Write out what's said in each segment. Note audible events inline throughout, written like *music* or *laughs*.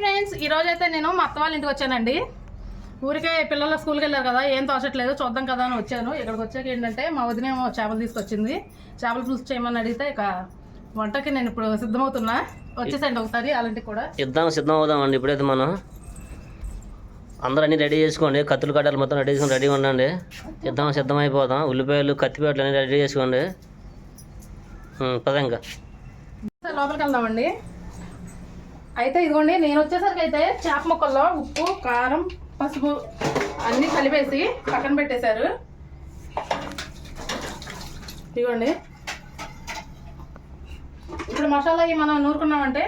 Friends ఈ రోజు అయితే నేను మా అత్త వాళ్ళ ఇంటికి వచ్చానండి. ఊరికే పిల్లలు స్కూల్కి వెళ్ళారు కదా ఏం తోచట్లేదు చూద్దాం కదా అని వచ్చాను. ఇక్కడికి వచ్చాక ఏంటంటే మా వదినేమో చేపలు తీసుకొచ్చింది. చేపల పులుసు చేయమని అడిగితే ఇక వంటకి నేను ఇప్పుడు సిద్ధమవుతున్నా. వచ్చేసండి ఒకసారి అలాంటివి కూడా. యుద్ధం సిద్ధం అవుదామండి. ఇప్పుడైతే మనం అందరూ అన్నీ రెడీ చేసుకోండి. కత్తులు కట్టాలు మొత్తం రెడీ చేసుకొని రెడీ ఉండండి. యుద్ధం సిద్ధం అయిపోదాం. ఉల్లిపాయలు కత్తిపేటలు అన్నీ రెడీ చేసుకోండి ఉం, పద ఇంకా సరే, లోపలికి వెళ్దామండి. అయితే ఇదిగోండి నేను వచ్చేసరికి అయితే చేప ముక్కల్లో ఉప్పు కారం పసుపు అన్నీ కలిపేసి పక్కన పెట్టేశారు. ఇదిగోండి. ఇప్పుడు మసాలా మనం నూరుకున్నామంటే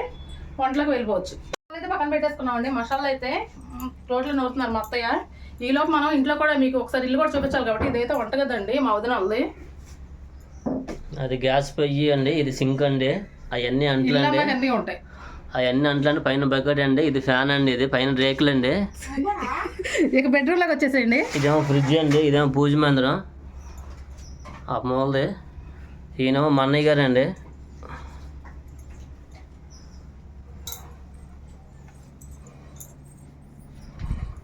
వంటలోకి వెళ్ళిపోవచ్చు. అయితే పక్కన పెట్టేసుకున్నామండి. మసాలా అయితే రోడ్లు నూరుతున్నారు మా అత్తయ్య. ఈలోపు మనం ఇంట్లో కూడా మీకు ఒకసారి ఇల్లు కూడా చూపించాలి కాబట్టి ఇదైతే వంట కదండి మా వదిన వాళ్ళది అది గ్యాస్ పొయ్యి అండి ఇది సింక్ అండి. అవన్నీ అంట్లు అండి. ఇళ్ళల్లో అన్నీ ఉంటాయి. అవన్నీ అండి పైన బకెట్ అండి ఇది ఫ్యాన్ అండి ఇది పైన రేకులు అండి. ఇక బెడ్రూమ్లోకి వచ్చేసేయండి. ఇదేమో ఫ్రిడ్జ్ అండి ఇదేమో పూజ మందిరం. ఆ మూలది ఈయనేమో మా అన్నయ్య గారు అండి.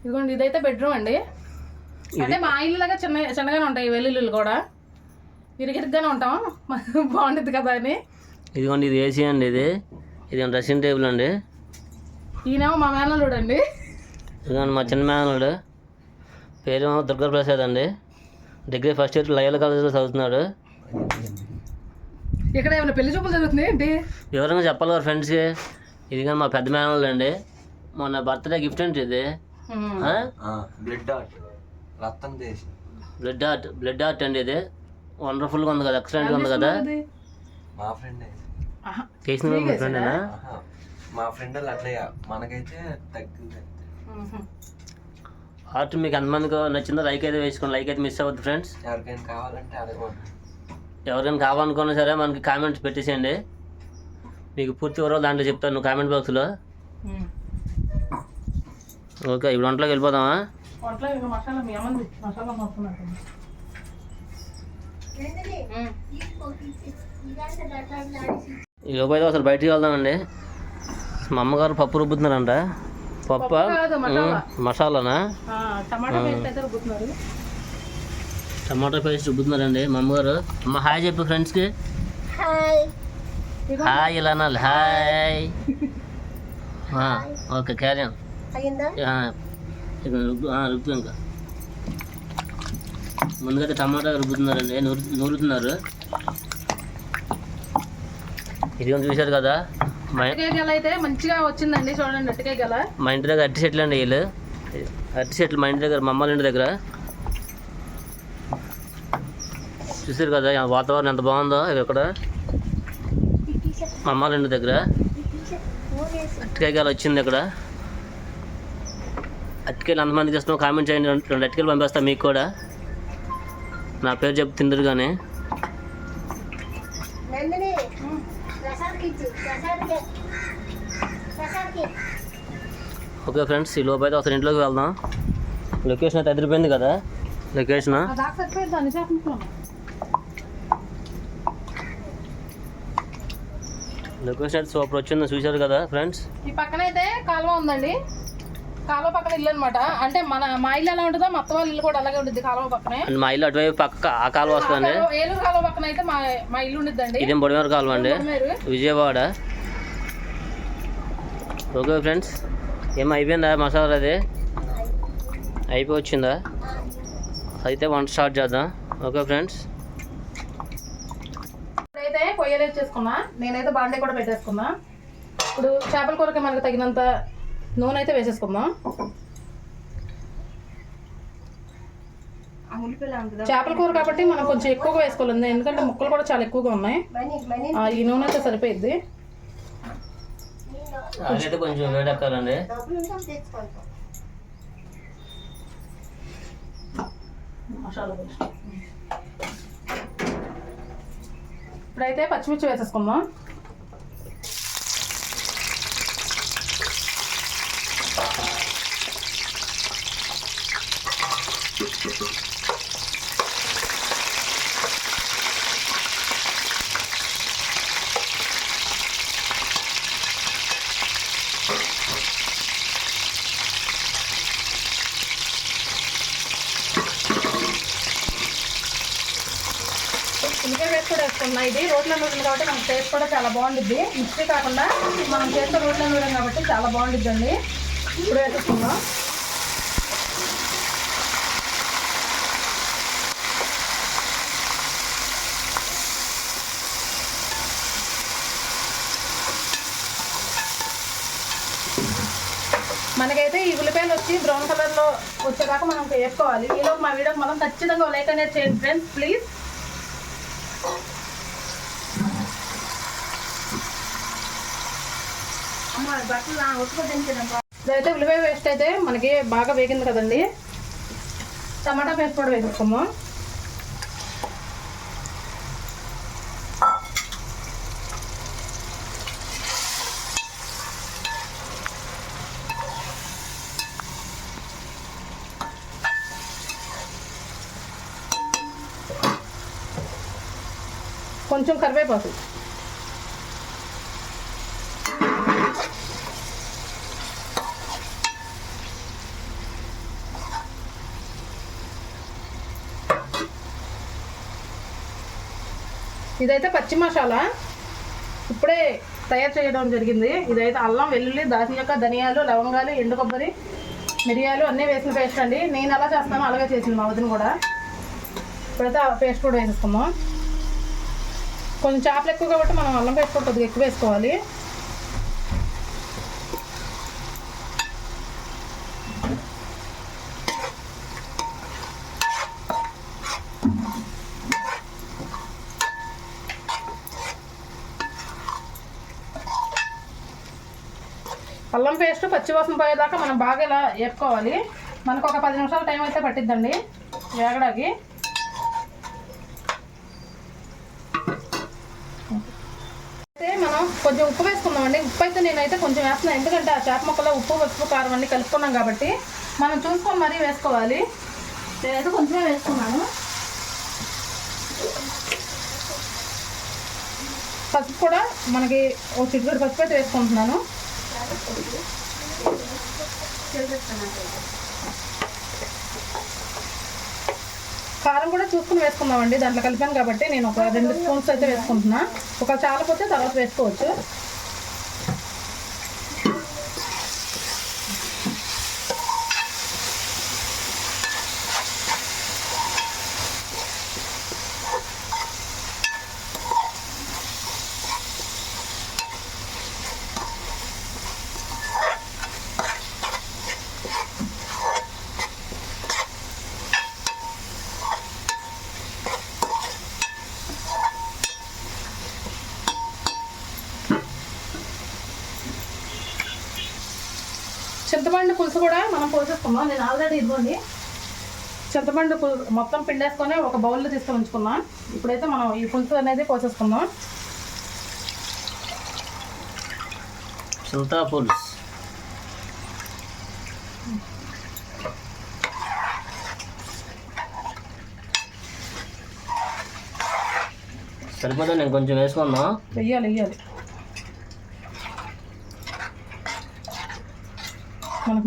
ఇదిగోండి ఇదైతే బెడ్రూమ్ అండి. అంటే మా ఇల్లు లాగా చిన్న చిన్నగానే ఉంటాయి ఈ వెల్లుల్లులు కూడా. ఇరిగిరిగ్గానే ఉంటాం. బాగుంటుంది కదా అని. ఇదిగోండి ఇది ఏసీ అండి ఇది. ఇది డ్రెస్సింగ్ టేబుల్ అండి? ఈయనేమో మా మేనల్లుడు అండి. ఇదిగోండి మా చిన్న మేనలుడు పేరేమో దుర్గాప్రసాద్ అండి. డిగ్రీ ఫస్ట్ ఇయర్ లయల కాలేజీలో చదువుతున్నాడు. ఇక్కడ ఏమైనా పెళ్ళి చూపులు జరుగుతుంది ఏంటి? వివరంగా చెప్పాలి వారి ఫ్రెండ్స్కి ఇది కానీ మా పెద్ద మేనల్లుడు అండి. మొన్న బర్త్డే గిఫ్ట్ ఏంటి ఇది. బ్లడ్ ఆర్ట్ రక్తం బ్లడ్ ఆర్ట్ బ్లడ్ ఆర్ట్ అండి ఇది. వండర్ఫుల్గా ఉంది కదా ఎక్సలెంట్గా ఉంది కదా. మా ఫ్రెండే. చేసిన మీ ఫ్రెండేనా ఆహా. మా ఫ్రెండ్ వాళ్ళు అట్లయ్యా మనకైతే తగ్గింది. ఆర్ట్ మీకు ఎంతమందికి నచ్చిందో లైక్ అయితే వేసుకోండి. లైక్ అయితే మిస్ అవ్వద్దు ఫ్రెండ్స్ ఎవరికైనా కావాలంటే అడగండి ఎవరైనా కావాలనుకున్నా సరే మనకి కామెంట్స్ పెట్టేసేయండి. మీకు పూర్తి వివరాలు దాంట్లో చెప్తాను కామెంట్ బాక్స్లో. ఓకే ఇప్పుడు వంటలోకి వెళ్ళిపోదామా? వంటలో ఇంకా మసాలా ఈ లోపు అయితే అసలు బయటికి వెళ్దామండి. మా అమ్మగారు పప్పు రుబ్బుతున్నారంట. పప్ప. మసాలానా? టమాటా పేస్ట్ అయితే రుబ్బుతున్నారు. టమాటా పేస్ట్ రుబ్బుతున్నారండి మా అమ్మగారు. అమ్మ హాయ్ చెప్పు ఫ్రెండ్స్కి. హాయ్. ఇలా అనాలి. హాయ్. ఆ, ఓకే క్యారియన్ రుబ్బు ఇంకా. ముందుగా అయితే టమాటా రుబ్బుతున్నారండి. నూరు నూరుతున్నారు. ఇది చూశారు కదా. గెల అయితే మంచిగా వచ్చిందండి చూడండి గెల మా ఇంటి దగ్గర అరటి చెట్లు అండి వీళ్ళు. అరటి చెట్లు మా ఇంటి దగ్గర మా అమ్మాళ్ళ ఇంటి దగ్గర. చూసారు కదా వాతావరణం ఎంత బాగుందో ఇక్కడ మా అమ్మాళ్ళ ఇంటి దగ్గర. అరటికాయ కాయలు వచ్చింది ఇక్కడ. అరటికాయలు ఎంతమందికి ఇస్తున్నాం కామెంట్ చేయండి. రెండు అరటికాయలు పంపిస్తాను మీకు కూడా. నా పేరు చెప్పి తిందరు కానీ. ఓకే ఫ్రెండ్స్ ఈ లోపు అయితే ఒకసారి ఇంట్లోకి వెళ్దాం. లొకేషన్ అయితే ఎదిరిపోయింది కదా? లొకేషన్? లొకేషన్ అయితే సూపర్ వచ్చింది చూశారు కదా ఫ్రెండ్స్? ఈ పక్కన అయితే కాలువ ఉందండి. కాలువ పక్కన ఇల్లు అనమాట అంటే మన మా ఇల్లు ఎలా ఉంటుందో మొత్తం వాళ్ళ ఇల్లు కూడా అలాగే ఉంటుంది కాలువ పక్కనే. మా ఇల్లు అటువైపు పక్క ఆ కాలువ వస్తుందండి. కాలువ- ఏలూరు కాలువ పక్కన అయితే మా మా ఇల్లు ఉండిద్దండి. ఇదేం బొడిమేర కాలువ అండి? విజయవాడ. ఓకే ఫ్రెండ్స్ ఏం అయిపోయిందా మసాలా అది అయిపోయి వచ్చిందా అయితే వంట స్టార్ట్ చేద్దాం. Okay friends. ఇప్పుడైతే పొయ్యలు చేసుకున్నా. నేనైతే బాండే కూడా పెట్టేసుకున్నా. ఇప్పుడు చేపల కూరకి మనకు తగినంత నూనె అయితే వేసేసుకుందాం చేపల కూర కాబట్టి మనం కొంచెం ఎక్కువగా వేసుకోవాలి. ఎందుకంటే ముక్కలు కూడా చాలా ఎక్కువగా ఉన్నాయి. ఆ, ఈ నూనె అయితే సరిపోయిద్ది. అదైతే కొంచెం వేడెక్కాలండి. ఇప్పుడైతే పచ్చిమిర్చి వేసేసుకుందాం. ఉల్లిపాయ పేస్ట్ కూడా వేసుకున్నా ఇది రోట్ల నూరం కాబట్టి మనకి టేస్ట్ కూడా చాలా బాగుంటుంది మిక్సీ కాకుండా మనం చేస్తే రోట్ల నూరం కాబట్టి చాలా బాగుంటుందండి ఇప్పుడు వేసుకుందాం మనకైతే ఈ ఉల్లిపాయలు వచ్చి బ్రౌన్ కలర్లో వచ్చేదాకా మనం వేసుకోవాలి. ఈలో మా వీడియోకి మనం ఖచ్చితంగా లైక్ అనేది చేయండి ఫ్రెండ్స్ ప్లీజ్ ఇదైతే ఉల్లిపాయ వేస్ట్ అయితే మనకి బాగా వేగింది కదండి. టమాటా పేస్ట్ కూడా వేసేసుకుందాం కొంచెం కరివేపాకు. ఇదైతే పచ్చి మసాలా. ఇప్పుడే తయారు చేయడం జరిగింది. ఇదైతే అల్లం వెల్లుల్లి దాచిన యొక్క ధనియాలు లవంగాలు ఎండు కొబ్బరి మిరియాలు అన్నీ వేసిన పేస్ట్ అండి. నేను ఎలా చేస్తాను అలాగే చేసింది మా వదిన కూడా. ఇప్పుడైతే ఆ పేస్ట్ కూడా వేసేస్తాము కొంచెం చేపలు ఎక్కువ కాబట్టి మనం అల్లం పేస్ట్ కొద్దిగా ఎక్కువ వేసుకోవాలి. అల్లం పేస్ట్ పచ్చివాసన పోయేదాకా మనం బాగా ఇలా వేపుకోవాలి. మనకు ఒక పది నిమిషాల టైం అయితే పట్టిద్దండి. వేగడానికి అయితే మనం కొంచెం ఉప్పు వేసుకుందామండి. ఉప్పు అయితే నేనైతే కొంచెం వేస్తున్నాను ఎందుకంటే ఆ చేప మొక్కలో ఉప్పు పసుపు కారం అన్ని కలుపుకున్నాం కాబట్టి మనం చూసుకొని మరీ వేసుకోవాలి. నేనైతే కొంచెమే వేసుకున్నాను పసుపు కూడా మనకి ఒక చిటికెడు పసుపు అయితే వేసుకుంటున్నాను. కారం కూడా చూసుకుని వేసుకుందామండి. దాంట్లో కలిపాను కాబట్టి నేను ఒక రెండు స్పూన్స్ అయితే వేసుకుంటున్నా. ఒక చాలపోతే తర్వాత వేసుకోవచ్చు చింతపండు పులుసు కూడా మనం పోసేసుకుందాం. నేను ఆల్రెడీ ఇదిగోండి చింతపండు పులుసు మొత్తం పిండేసుకొని ఒక బౌల్లో తీసుకొని ఉంచుకున్నాం ఇప్పుడైతే మనం ఈ పులుసు అనేది పోసేసుకుందాం. చింతా పులుసు. సరిపోతా నేను కొంచెం వేసుకుందాం. వెయ్యాలి వెయ్యాలి.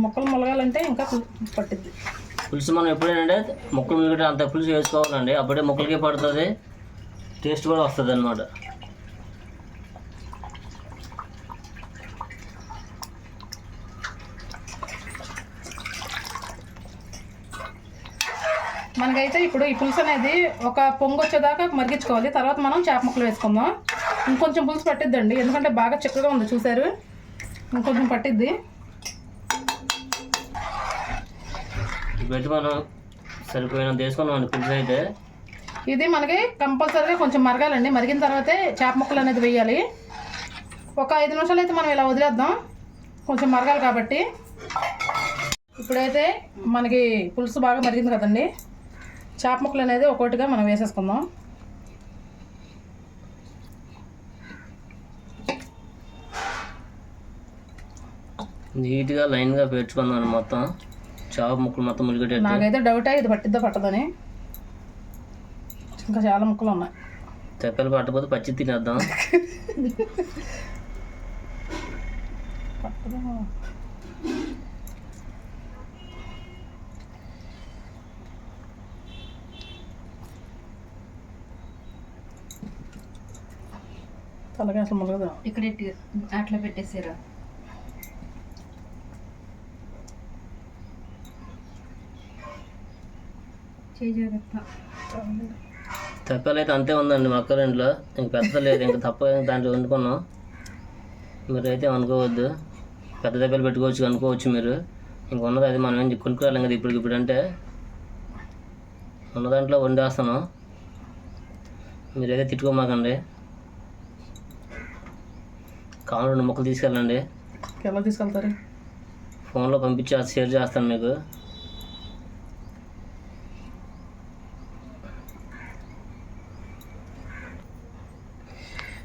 మొక్కలు మొలగాలంటే ఇంకా పట్టిద్ది. పులుసు మనం ఎప్పుడేనంటే ముక్కలు మిగిలితే అంత పులుసు వేసుకోవాలండి. అప్పుడే ముక్కలకి పడుతుంది. టేస్ట్ కూడా వస్తుంది అనమాట మనకైతే ఇప్పుడు ఈ పులుసు అనేది ఒక పొంగు వచ్చేదాకా మరిగించుకోవాలి. తర్వాత మనం చేప ముక్కలు వేసుకుందాం. ఇంకొంచెం పులుసు పట్టిద్దండి. ఎందుకంటే బాగా చిక్కగా ఉంది చూసారు ఇంకొంచెం పట్టిద్ది. పెట్టి మనం సరిపోయినంత వేసుకున్నాం పులుసు అయితే ఇది మనకి కంపల్సరీగా కొంచెం మరగాలండి. మరిగిన తర్వాతే చేప ముక్కలు అనేది వేయాలి. ఒక ఐదు నిమిషాలు అయితే మనం ఇలా వదిలేద్దాం. కొంచెం మరగాలి కాబట్టి. ఇప్పుడైతే మనకి పులుసు బాగా మరిగింది కదండి. చేప ముక్కలు అనేది ఒక్కొక్కటిగా మనం వేసేసుకుందాం. నీట్గా లైన్గా పేర్చుకుందాం మొత్తం. చాప ముక్కలు మొత్తం ములిగేటట్టు నాకైతే డౌటే ఇది పట్టిద్దా పట్టదని. ఇంకా చాలా ముక్కలు ఉన్నాయి. తెప్పలు పట్టకపోతే పచ్చి తినేద్దాం. తలగా అసలు మొలగదు. ఇక్కడ అట్లా పెట్టేసారా? అయితే అంతే ఉందండి మా అక్క ఇంట్లో ఇంక పెద్ద లేదు ఇంక తప్ప దాంట్లో వండుకున్నాం. మీరు అయితే అనుకోవద్దు పెద్ద దెబ్బలు పెట్టుకోవచ్చు అనుకోవచ్చు మీరు. ఇంక ఉన్నది అది మనం ఏం కొనుక్కోలేం కదా ఇప్పుడు ఇప్పుడు అంటే. ఉన్న దాంట్లో వండేస్తాను మీరైతే తిట్టుకోమాకండి. కావాలి రెండు ముక్కలు తీసుకెళ్ళండి. ఎలా తీసుకెళ్తారు? ఫోన్లో పంపించి షేర్ చేస్తాను మీకు.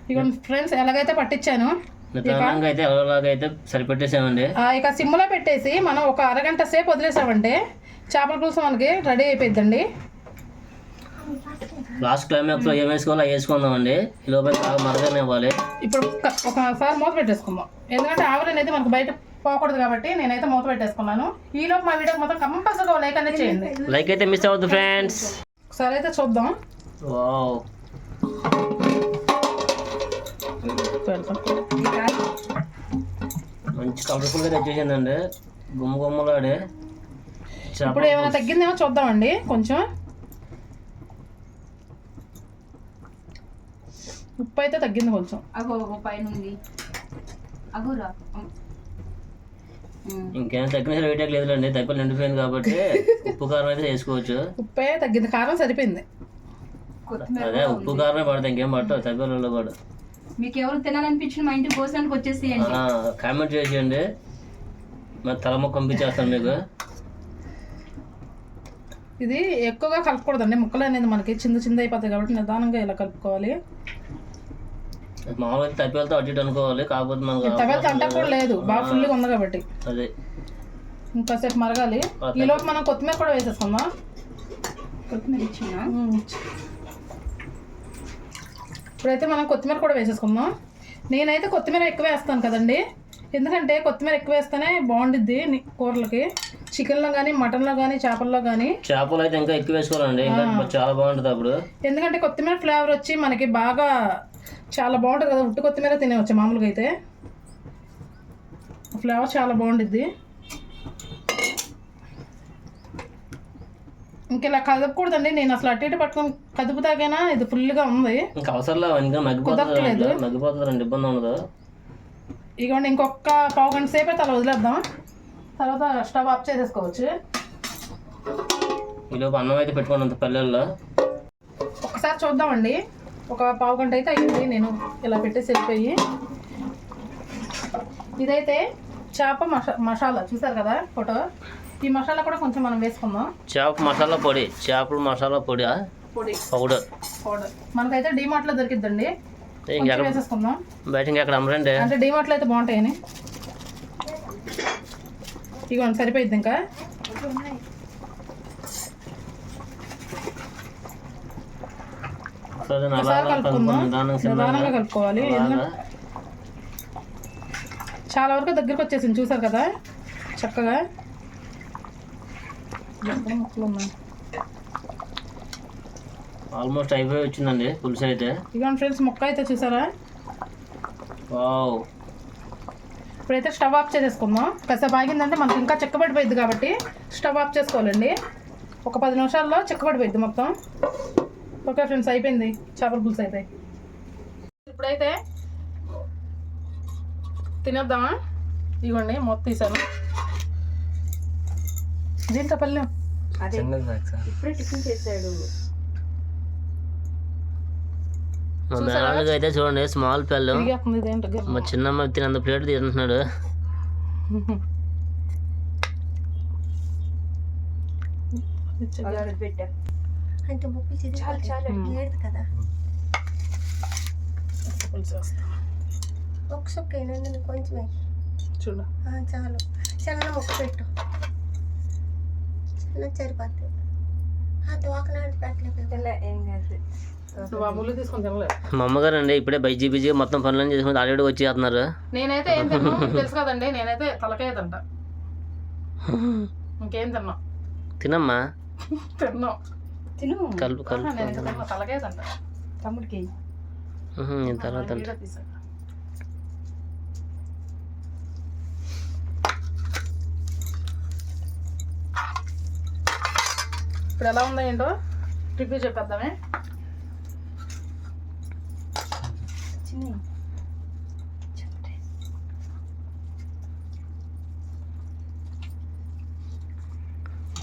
ఇక ఫ్రెండ్స్ ఎలాగైతే పట్టించాను అయితే ఎలాగైతే సరిపెట్టేసామండి. ఆ, ఇక సిమ్లో పెట్టేసి మనం ఒక అరగంట సేపు వదిలేసామంటే చేపల పులుసు మనకి రెడీ అయిపోయిందండి లాస్ట్ క్లైమాక్స్లో ఏం వేసుకోవాలో అవి వేసుకుందామండి. ఈ లోపల బాగా మరగానే ఇవ్వాలి. ఇప్పుడు ఒక- ఒకసారి మూత పెట్టేసుకుందాం. ఎందుకంటే ఆవిరి అనేది మనకు బయట పోకూడదు కాబట్టి నేనైతే మూత పెట్టేసుకున్నాను. ఈ లోపు మా వీడియో మొత్తం కంపల్సరీగా లైక్ అనేది చేయండి. లైక్ అయితే మిస్ అవ్వద్దు ఫ్రెండ్స్ ఒకసారి అయితే చూద్దాం. వావ్ పెడతాం మంచి కలర్ఫుల్గా తెచ్చేసిందండి. గుమ్మ గుమ్మలాడే ఇప్పుడు ఏమైనా తగ్గిందేమో చూద్దామండి కొంచెం. ఉప్పు అయితే తగ్గింది కొంచెం. అగో అగో పైన ఉంది అగోరా ఇంకేమైనా తగ్గిన సరే వేయటం లేదులేండి తప్పలు నిండిపోయింది కాబట్టి *laughs* ఉప్పు కారం అయితే వేసుకోవచ్చు. ఉప్పే తగ్గింది కారం సరిపోయింది. కొత్తిమీర అదే ఉప్పు కారమే పడతాయి ఇంకేం పడతావు తప్పలలో కూడా మీకు ఎవరు తినాలనిపించిన మా ఇంటికి భోజనానికి వచ్చేసేయండి. కామెంట్ చేసేయండి. మరి తల మొక్క పంపించేస్తాను మీకు. ఇది ఎక్కువగా కలుపుకూడదండి. ముక్కలు అనేది మనకి చిన్న చిన్న అయిపోతాయి కాబట్టి నిదానంగా ఇలా కలుపుకోవాలి. మామూలుగా తప్పిలతో అటు అనుకోవాలి. కాకపోతే మనకు తవ్వేత అంట కూడా లేదు. బాగా ఫుల్గా ఉంది కాబట్టి. అదే. ఇంకాసేపు మరగాలి. ఈ లోపు మనం కొత్తిమీర కూడా వేసేసుకుందాం. కొత్తిమీర ఇచ్చిన ఉమ్. ఇప్పుడైతే మనం కొత్తిమీర కూడా వేసేసుకుందాం. నేనైతే కొత్తిమీర ఎక్కువ వేస్తాను కదండి. ఎందుకంటే కొత్తిమీర ఎక్కువ వేస్తేనే బాగుండిద్ది ని- కూరలకి. చికెన్లో కానీ మటన్లో కానీ చేపల్లో కానీ చేపలు అయితే ఇంకా ఎక్కువ వేసుకోవాలండి. చాలా బాగుంటుంది అప్పుడు. ఎందుకంటే కొత్తిమీర ఫ్లేవర్ వచ్చి మనకి బాగా చాలా బాగుంటుంది కదా. ఉట్టు కొత్తిమీర తినేవచ్చు మామూలుగా అయితే. ఫ్లేవర్ చాలా బాగుండిద్ది. ఇంక ఇలా కదపకూడదండి. నేను అసలు అటు ఇటు పట్టుకొని కదుపుతాగైనా ఇది ఫుల్గా ఉంది. ఇంకా అవసరంలో ఇంకా కుదరట్లేదు. మగ్గిపోతుంది రండి ఇబ్బంది ఉండదు. ఇదిగోండి ఇంకొక పావు గంట సేపు అయితే అలా వదిలేద్దాం. తర్వాత స్టవ్ ఆఫ్ చేసేసుకోవచ్చు. ఈలోపు అన్నం అయితే పెట్టుకోండి అంత పల్లెల్లో. ఒకసారి చూద్దామండి. ఒక పావు గంట అయితే అయింది. నేను ఇలా పెట్టేసి వెళ్ళిపోయి. ఇదైతే చేప మసా మసాలా చూసారు కదా ఫోటో? ఈ మసాలా కూడా కొంచెం మనం వేసుకుందాం. చేప మసాలా పొడి చేపల మసాలా పొడి పొడి. పౌడర్. పౌడర్. మనకైతే డిమార్ట్లో దొరికిద్దండి. కొంచెం ఇంకెక్కడ వేసేసుకుందాం. బయట ఇంకెక్కడ అమ్మరండి? అంటే డిమార్ట్లో అయితే బాగుంటాయని. ఇగోండి సరిపోయిద్ది ఇంకా. కలుపుకుందాం. నిదానంగా కలుపుకోవాలి. చాలా వరకు దగ్గరికి వచ్చేసింది చూసారు కదా? చక్కగా. ఎక్కడ ముక్కలు ఉన్నాయి. ఆల్మోస్ట్ అయిపోయి వచ్చిందండి పులుసు అయితే. ఇదిగోండి ఫ్రెండ్స్ ముక్క అయితే చూసారా? వావ్. ఇప్పుడైతే స్టవ్ ఆఫ్ చేసేసుకుందాం. కాసేపు ఆగిందంటే మనకి ఇంకా చిక్కబడిపోయింది కాబట్టి స్టవ్ ఆఫ్ చేసుకోవాలండి. ఒక పది నిమిషాల్లో చిక్కబడిపోయింది మొత్తం. ఓకే ఫ్రెండ్స్ అయిపోయింది. చేపల పులుసు అయితే. ఇప్పుడైతే తినేద్దామా? ఇదిగోండి మొత్తం తీసాను. దీంట్లో పల్లెం ఇప్పుడే టిఫిన్ చేశాడు. మా అయితే చూడండి స్మాల్ గిర్ర. మా చిన్నమ్మ తినంత ప్లేట్ తింటున్నాడు. అంటే చాలు చాలు కదా. ఒక సొక్క అయినా కొంచెం చూడు. చాలు. చిన్న ముక్క పెట్టు. చిన్న సరిపోద్ది ఆ పెట్టలేదు మా అమ్మగారు అండి ఇప్పుడే బైజీ బిజీ మొత్తం పనులను చేసుకుని ఆల్రెడీ వచ్చేస్తున్నారు. నేనైతే ఏం తెలుసు కదండి నేనైతే తలకాయ తింటా. ఇంకేం తిన్నా? తినమ్మా. తిన్నాం. తిను. కలుపు కలుపు తలకాయ తింటా. తమ్ముడికి. తర్వాత ఇప్పుడు ఎలా ఉందో ఏంటో రివ్యూ చెప్పేద్దామే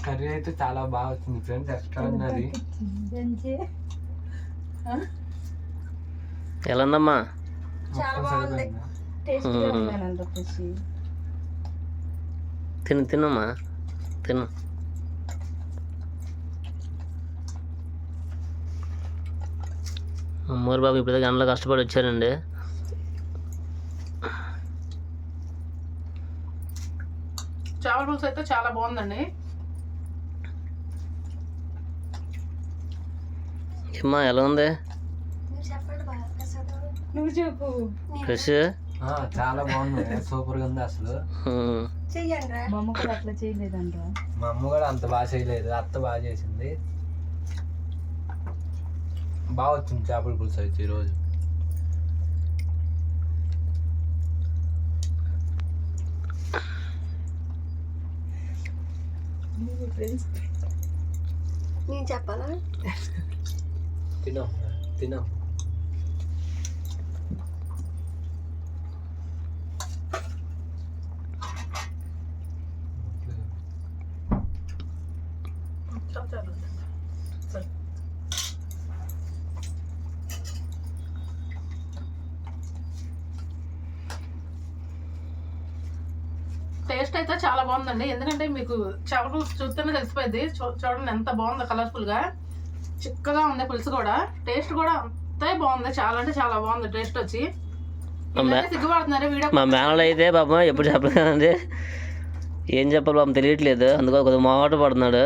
కర్రీ అయితే చాలా బాగా వచ్చింది ఫ్రెండ్స్ ఎక్స్ట్రా ఉన్నది ఎలా ఉందమ్మా? చాలా బాగుంది. ఉహు. తిను తినమ్మా. తిను. అమ్మోరు బాబు ఇప్పుడు గంటలో కష్టపడి వచ్చారండి. చేపల పులుసు అయితే చాలా బాగుందండి. ఏమ్మా ఎలా ఉంది? నువ్వు చెప్పు. ఫ్రెష్? ఆ, చాలా బాగుంది. సూపర్గా ఉంది అసలు. మా అమ్మ కూడా అంత బాగా చేయలేదు. అత్త బాగా చేసింది. బాగా వచ్చింది చేపల పులుసు అయితే ఈరోజు. నేను చెప్పాలా? తినం తినం టేస్ట్ అయితే చాలా బాగుందండి. ఎందుకంటే మీకు చేపల పులుసు చూస్తేనే తెలిసిపోయింది చూ- చూడండి ఎంత బాగుందో కలర్ఫుల్గా. చిక్కగా ఉంది పులుసు కూడా. టేస్ట్ కూడా అంతే బాగుంది. చాలా అంటే చాలా బాగుంది టేస్ట్ వచ్చి. సిగ్గుపడుతున్నారు వీడియో మా మేనలు అయితే పాపం ఎప్పుడు చెప్పలేదు కదండి ఏం చెప్పాలి పాపం తెలియట్లేదు. అందుకో కొద్దిగా మొహమాట పడుతున్నాడు.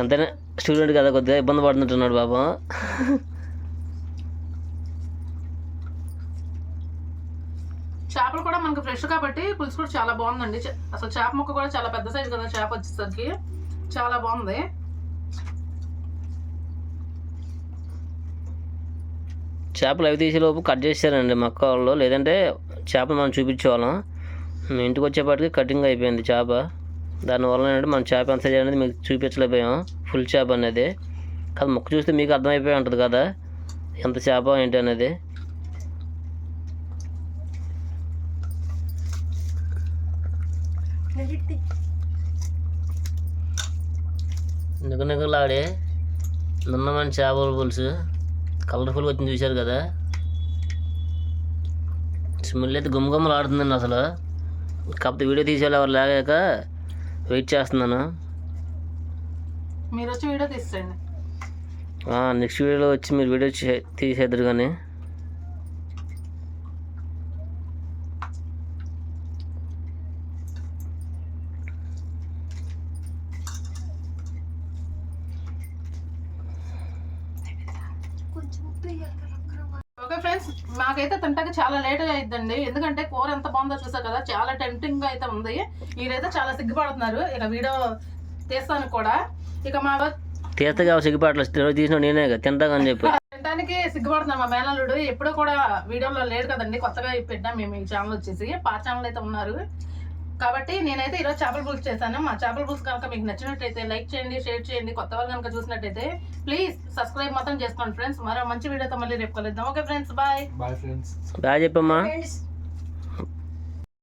ఎంతైనా స్టూడెంట్ కదా కొద్దిగా ఇబ్బంది పడుతుంటున్నాడు పాపం. చేపలు కూడా మనకు ఫ్రెష్ కాబట్టి పులుసు కూడా చాలా బాగుందండి. అసలు చేప ముక్క కూడా చాలా పెద్ద సైజు కదా చేప వచ్చేసరికి. చాలా బాగుంది. చేపలు అవి తీసేలోపు కట్ చేశారండి మక్క వాళ్ళు. లేదంటే చేపలు మనం చూపించేవాళ్ళం. ఇంటికి వచ్చేపాటికి కటింగ్ అయిపోయింది చేప. దానివల్ల ఏంటంటే మనం చేప ఎంత సైజ్ అనేది మీకు చూపించలేకపోయాం. ఫుల్ చేప అనేది. కాదు మొక్క చూస్తే మీకు అర్థమైపోయి ఉంటుంది కదా. ఎంత చేప ఏంటి అనేది. నిగ నిగలాడే నున్నమైన చేపల పులుసు. కలర్ఫుల్గా వచ్చింది చూశారు కదా? స్మెల్ అయితే గుమగుమలు ఆడుతుందండి అసలు. కాకపోతే వీడియో తీసేవాళ్ళు ఎవరు లేక వెయిట్ చేస్తున్నాను. మీరు వచ్చి వీడియో తీసేయండి. నెక్స్ట్ వీడియోలో వచ్చి మీరు వీడియో తీసేద్దరు కానీ కొంచెం ఉప్పు వేయాలి కదా అక్కడ. ఓకే ఫ్రెండ్స్ నాకైతే తింటాక చాలా లేట్ అయిద్దండి. ఎందుకంటే కూర ఎంత బాగుందో చూసారు కదా చాలా టెంప్టింగ్గా అయితే ఉంది. మీరైతే చాలా సిగ్గుపడుతున్నారు. ఇక వీడియో తీస్తాను కూడా. ఇక మా తీస్తగా సిగ్గుపాట్లు తీసిన నేనే కదా తింటాగని చెప్పి. తినడానికి సిగ్గుపడుతున్నారు మా మేనల్లుడు. ఎప్పుడూ కూడా వీడియోలో లేడు కదండి. కొత్తగా పెట్టాం మేము ఈ ఛానల్ వచ్చేసి. పాత ఛానల్ అయితే ఉన్నారు. కాబట్టి నేనైతే ఈరోజు చేపల పులుసు చేశాను. మా చేపల పులుసు కనుక మీకు నచ్చినట్టయితే లైక్ చేయండి షేర్ చేయండి. కొత్త వాళ్ళు కనుక చూసినట్టయితే ప్లీజ్ సబ్స్క్రైబ్ మాత్రం చేసుకోండి ఫ్రెండ్స్. మరో మంచి వీడియోతో మళ్ళీ రేపు కలుద్దాం. Okay friends bye. Bye friends. బాగా చెప్పమ్మా. ఫ్రెండ్స్